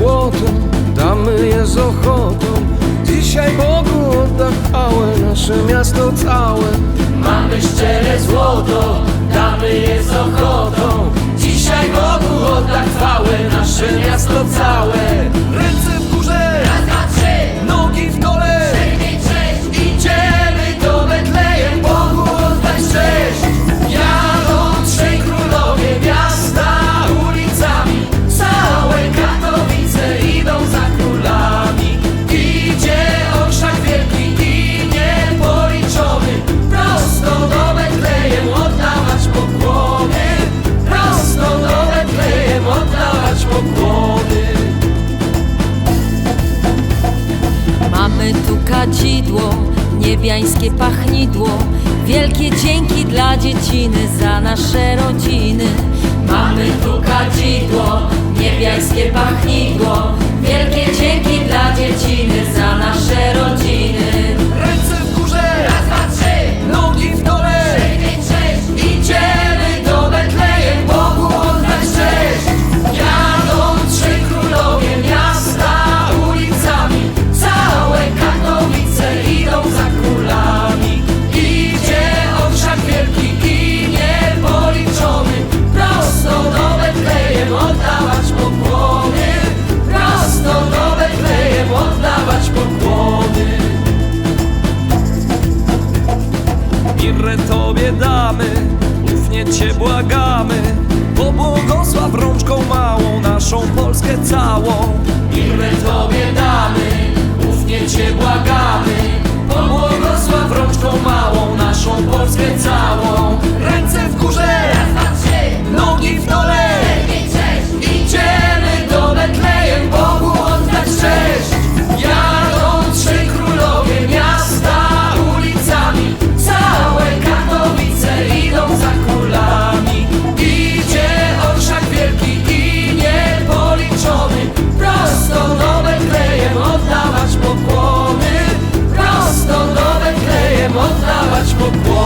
złoto, damy je z ochotą. Dzisiaj Bogu oddam chwałę, nasze miasto całe. Mamy szczere złoto, damy je z ochotą Mamy tu kadzidło, niebiańskie pachnidło. Wielkie dzięki dla dzieciny za nasze rodziny. Mamy tu kadzidło, niebiańskie pachnidło. Wielkie dzięki dla dzieciny za naszą Polskę całą. Ręce w górze, Raz, dwa, trzy, nogi w dole. sześć Idziemy do Betlejem, Bogu oddać cześć. Jadą trzej królowie miasta ulicami Całe Katowice idą za królami. Idzie orszak wielki i niepoliczony. Prosto do Betlejem oddawać pokłony. Prosto do Betlejem oddawać pokłony